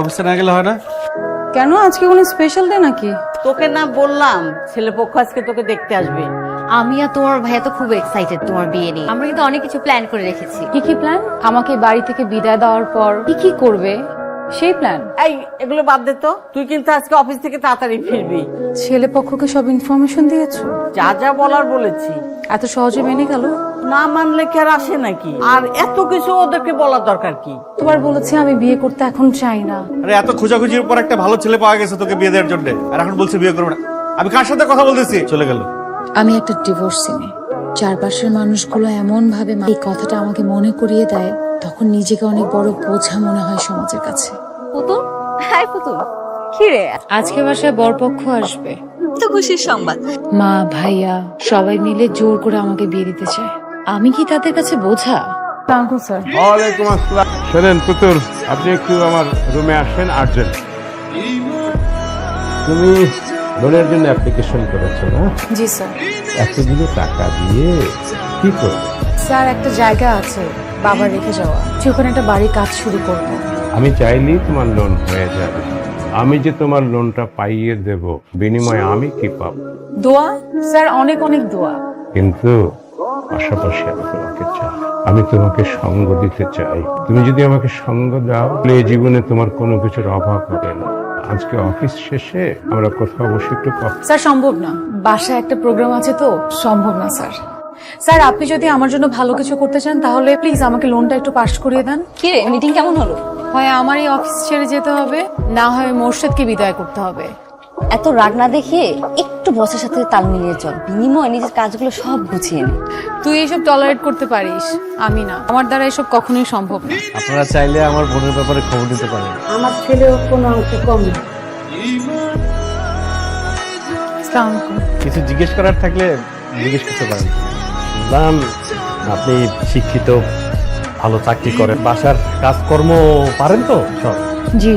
অফিসে না গেলে হয় না? কেন? আজকে কোনো স্পেশাল ডে নাকি? তোকে না বললাম ছেলে পক্ষ আজকে তোকে দেখতে আসবে। আমি আর তোমার ভাইয়া তো খুব এক্সাইটেড তোমার বিয়ে নিয়ে। আমরা কিন্তু অনেক কিছু প্ল্যান করে রেখেছি। কি কি প্ল্যান আমাকে বাড়ি থেকে বিদায় দেওয়ার পর। কি কি করবে? সেই প্ল্যান এই এগুলো বাদ দে তো। তুই কিন্তু আজকে অফিস থেকে তাড়াতাড়ি ফিরবি। ছেলে পক্ষকে সব ইনফরমেশন দিয়েছ? যা যা বলার বলেছি। এত সহজে মেনে গেল? না মানলে কি আর আসে নাকি? আর এত কিছু ওদেরকে বলার দরকার কি? তোমার বলেছে আমি বিয়ে করতে এখন চাই না। আরে এত খোঁজাখুঁজির পর একটা ভালো ছেলে পাওয়া গেছে তোকে বিয়ে দেওয়ার জন্য। আর এখন বলছে বিয়ে করবে না। আমি কার সাথে কথা বলতেছি? চলে গেল। আমি একটা ডিভোর্স মেয়ে। চারপাশের মানুষগুলো এমন ভাবে এই কথাটা আমাকে মনে করিয়ে দেয় তখন নিজেকে অনেক বড় বোঝা মনে হয় সমাজের কাছে। পুতুল আজকে বাসায় বরপক্ষ আসবে। তো খুশির সংবাদ। মা ভাইয়া সবাই মিলে জোর করে আমাকে বিয়ে দিতে চায়। আমি কি তাদের কাছে বোঝা? স্যার। ওয়ালাইকুম আসসালাম। শোনেন পুতুল আপনি একটু আমার রুমে আসেন আর্জেন্ট তুমি লোনের জন্য অ্যাপ্লিকেশন করেছ না? জি স্যার। এতগুলো টাকা দিয়ে কি করবে? স্যার একটা জায়গা আছে বাবার রেখে যাওয়া। যে ওখানে একটা বাড়ি কাজ শুরু করব। আমি চাইলেই তোমার লোন হয়ে যাবে। আমি যে তোমার লোনটা পাইয়ে দেব বিনিময়ে আমি কি পাব? দোয়া? স্যার অনেক অনেক দোয়া। কিন্তু পাশাপাশি আমি তোমাকে চাই। আমি তোমাকে সঙ্গ দিতে চাই। তুমি যদি আমাকে সঙ্গ দাও তাহলে এই জীবনে তোমার কোনো কিছুর অভাব হবে না। আজকে অফিস শেষে আমরা কোথাও বসে একটু কথা স্যার সম্ভব না। বাসায় একটা প্রোগ্রাম আছে তো সম্ভব না স্যার। স্যার আপনি যদি আমার জন্য ভালো কিছু করতে চান তাহলে প্লিজ আমাকে লোনটা একটু পাস করিয়ে দেন। কি রে মিটিং কেমন হলো? হয় আমার এই অফিস ছেড়ে যেতে হবে না হয় মোর্শেদকে বিদায় করতে হবে। এত রাগ না দেখিয়ে একটু বসের সাথে তাল মিলিয়ে চল। বিনিময়ে নিজের কাজগুলো সব গুছিয়ে নে। তুই এসব টলারেট করতে পারিস আমি না। আমার দ্বারা এসব কখনোই সম্ভব না। আপনারা চাইলে আমার বোনের ব্যাপারে খবর নিতে পারেন। আমার ছেলেও কোনো অংশ কম না। কিছু জিজ্ঞেস করার থাকলে জিজ্ঞেস করতে পারেন। শুনলাম আপনি শিক্ষিত ভালো চাকরি করেন বাসার কাজকর্ম পারেন তো সব? জি।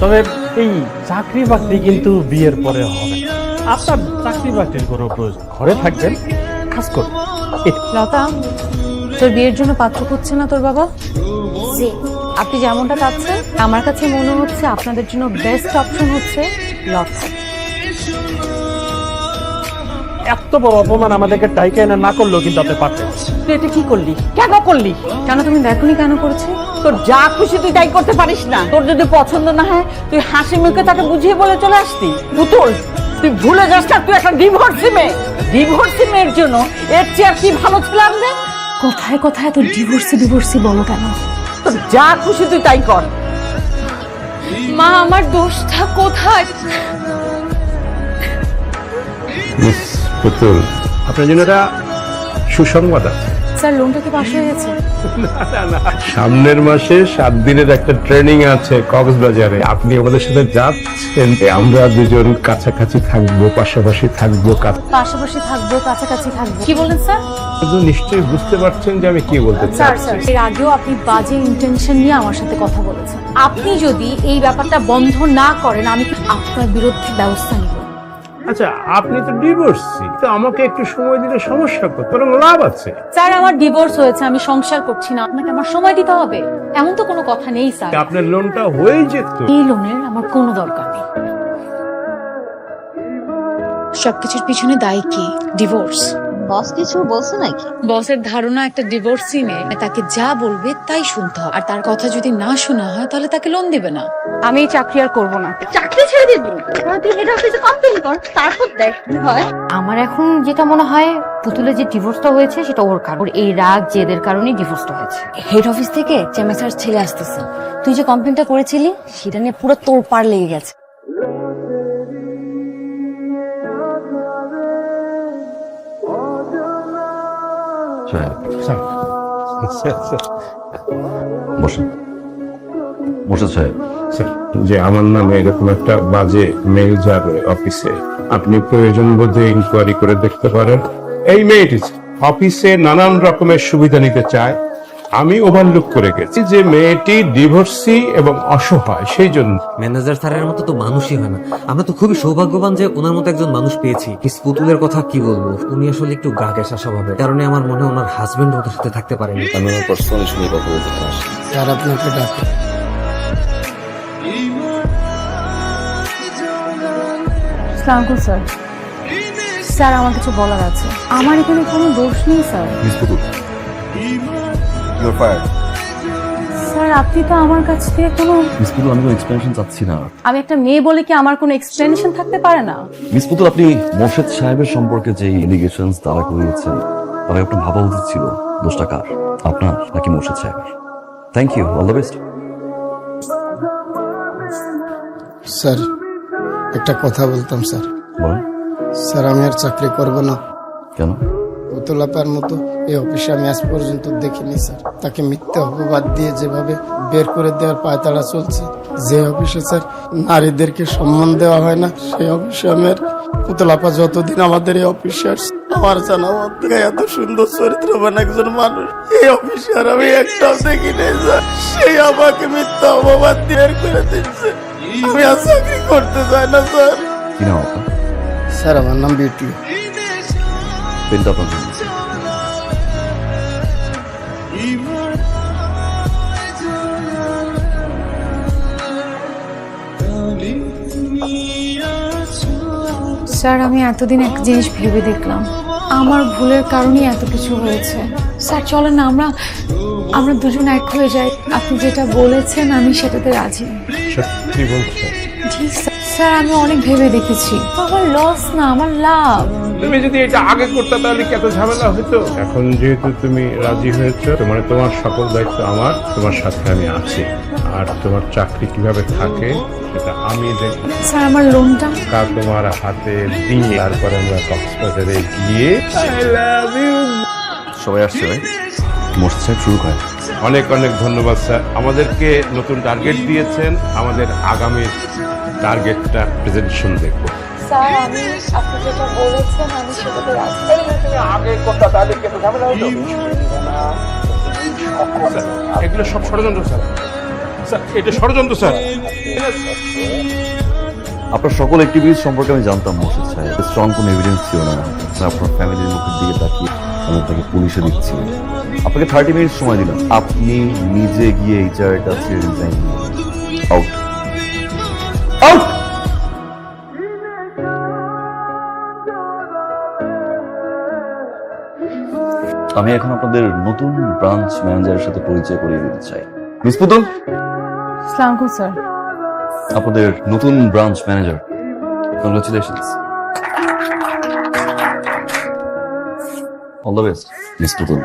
তবে এই চাকরি বাকরি কিন্তু বিয়ের পরে হবে। আপনার চাকরি বাকরির কোনো প্রয়োজন ঘরে থাকবেন কাজ করবেন। লতা তোর বিয়ের জন্য পাত্র খুঁজছে না তোর বাবা? আপনি যেমনটা চাচ্ছেন আমার কাছে মনে হচ্ছে আপনাদের জন্য বেস্ট অপশন হচ্ছে লতা। এত বড় অপমান আমাদেরকে টাইকা এনে না করলেও কিন্তু আপনি পারতেন। তুই এটা কি করলি? কেন করলি? কেন তুমি দেখোনি কেন করছে? তোর যা খুশি তুই তাই করতে পারিস না। তোর যদি পছন্দ না হয় তুই হাসি মুখে তাকে বুঝিয়ে বলে চলে আসতি। পুতুল তুই ভুলে যাস না তুই একটা ডিভোর্সি মেয়ে। ডিভোর্সি মেয়ের জন্য এর চেয়ে আর কি ভালো ছিলাম না কোথায় কোথায় তো ডিভোর্সি ডিভোর্সি বলো কেন? তোর যা খুশি তুই তাই কর। মা আমার দোষটা কোথায়? পুতুল আপনার জন্য একটা সুসংবাদ আছে। স্যার লোনটা কি পাশ হয়ে গেছে? সামনের মাসে সাত দিনের একটা ট্রেনিং আছে কক্সবাজারে। আপনি আমাদের সাথে যাচ্ছেন আমরা দুজন কাছাকাছি থাকব পাশাপাশি থাকব পাশাপাশি থাকব কাছাকাছি থাকব। কি বলেন স্যার? নিশ্চয়ই বুঝতে পারছেন যে আমি কি বলতে স্যার স্যার এর আগেও আপনি বাজে ইন্টেনশন নিয়ে আমার সাথে কথা বলেছেন। আপনি যদি এই ব্যাপারটা বন্ধ না করেন আমি আপনার বিরুদ্ধে ব্যবস্থা নিব? আচ্ছা আপনি তো ডিভোর্সি তো আমাকে একটু সময় দিলে সমস্যা করতে বরং লাভ আছে। স্যার আমার ডিভোর্স হয়েছে আমি সংসার করছি না আপনাকে আমার সময় দিতে হবে। এমন তো কোনো কথা নেই স্যার। আপনার লোনটা হয়ে যেত। এই লোনের আমার কোনো দরকার নেই। সবকিছুর পিছনে দায়ী কি? ডিভোর্স বস কিছু বলছে নাকি? বসের ধারণা একটা ডিভোর্সি মেয়ে। তাকে যা বলবে তাই শুনতে হবে আর তার কথা যদি না শোনা হয় তাহলে তাকে লোন দিবে না। আমি চাকরি আর করব না। চাকরি ছেড়ে দিবি? তুই হেড অফিসে কমপ্লেন কর তারপর দেখ কি হয়। আমার এখন যেটা মনে হয় পুতুলের যে ডিভোর্সটা হয়েছে সেটা ওর কারণ। ওর এই রাগ জেদের কারণেই ডিভোর্সটা হয়েছে। হেড অফিস থেকে চেমেসার ছেলে আসতেছে। তুই যে কমপ্লেনটা করেছিলি সেটা নিয়ে পুরো তোর পার লেগে গেছে। বসেন। বসে সাহেব। স্যার, যে আমার নামে এরকম একটা বাজে মেল যাবে অফিসে আপনি প্রয়োজন বোধে ইনকোয়ারি করে দেখতে পারেন। এই মেয়েটি অফিসে নানান রকমের সুবিধা নিতে চায়। আমি ওভারলুক করে গেছি যে মেয়েটি ডিভোর্সি এবং অসহায় সেই জন্য। ম্যানেজার স্যারের মতো তো মানুষই হয় না। আমরা তো খুবই সৌভাগ্যবান যে ওনার মতো একজন মানুষ পেয়েছি। মিস পুতুলের কথা কি বলব? উনি আসলে একটু গা ঘেঁষা স্বভাবের কারণে আমার মনে হয় ওনার হাজবেন্ড ওদের সাথে থাকতে পারেনি। আমি আমার পার্সোনালি শুনে কথা বলতে স্যার আপনাকে ডাকে। সালামকুম স্যার। স্যার আমার কিছু বলার আছে। আমার এখানে কোনো দোষ নেই sir. Miss Putul. Your fire sir আপনি তো আমার কাছ থেকে কোনো মিস পুতুল আমি কোনো এক্সপ্লেনেশন চাচ্ছি না। আমি একটা মেয়ে বলে কি আমার কোনো এক্সপ্লেনেশন থাকতে পারে না? মিস পুতুল আপনি মোর্শেদ সাহেবের সম্পর্কে যে এলিগেশন তারা করিয়েছেন তাহলে আপনার ভাবা উচিত ছিল। দোষটা কার? আপনার নাকি মোর্শেদ সাহেবের? Thank you all the best sir একটা কথা বলতাম স্যার বলেন। স্যার আমি আর চাকরি করব না। কেন? পুতলাপার মতো এই অফিসে আমি আজ পর্যন্ত দেখিনি স্যার। তাকে মিথ্যা অপবাদ দিয়ে যেভাবে বের করে দেওয়ার পায়তারা চলছে যে অফিসে স্যার নারীদেরকে সম্মান দেওয়া হয় না সেই অফিসে আমি আর পুতলাপা যতদিন আমাদের এই অফিসে আসছে আমার জানা মধ্যে এত সুন্দর চরিত্রবান একজন মানুষ এই অফিসে আর আমি একটাও দেখি নাই স্যার। সেই আমাকে মিথ্যা অপবাদ দিয়ে বের করে দিচ্ছে। আমি আর চাকরি করতে চাই না স্যার। স্যার আমার নাম বিউটি পেনটা স্যার আমি এতদিন এক জিনিস ভেবে দেখলাম। আমার ভুলের কারণেই এত কিছু হয়েছে। স্যার চলেন না আমরা আমরা দুজন এক হয়ে যাই। আপনি যেটা বলেছেন আমি সেটাতে রাজি। সত্যি বলছো জি স্যার। আমি অনেক ভেবে দেখেছি। আমার লস না আমার লাভ। তুমি যদি এটা আগে করতে তাহলে কি এত ঝামেলা হতো? এখন যেহেতু তুমি রাজি হয়েছো মানে তোমার সকল দায়িত্ব আমার তোমার সাথে আমি আছি। আর তোমার চাকরি কীভাবে থাকে সেটা আমি দেখি স্যার আমার লোনটা তোমার হাতে দিয়ে তারপরে আমরা কক্সবাজারে গিয়ে I love you. সবাই আসছে ভাই মোর্শেদ সাহেব শুরু করেন। অনেক অনেক ধন্যবাদ স্যার। আমাদেরকে নতুন টার্গেট দিয়েছেন। আমাদের আগামীর টার্গেটটা প্রেজেন্টেশন দেখব। স্যার আমি আপনি যেটা বলেছেন আমি সেটাতে রাজি। এগুলো সব ষড়যন্ত্র স্যার। এটা ষড়যন্ত্র, স্যার। আপনার সকল অ্যাক্টিভিটিস সম্পর্কে আমি জানতাম মোর্শেদ সাহেব স্ট্রং কোনো এভিডেন্স ছিল না। আপনার ফ্যামিলির মুখের দিকে তাকিয়ে আমি আপনাকে পুলিশে দিচ্ছি আপনাকে থার্টি মিনিট সময় দিলাম। আপনি নিজে গিয়ে এইচআর এর কাছে রিজাইন আউট আউট আমি এখন আপনাদের নতুন ব্রাঞ্চ ম্যানেজারের সাথে পরিচয় করিয়ে দিতে চাই। মিস পুতুল? সালামকুম স্যার আপনাদের নতুন branch manager congratulations all the best miss Putul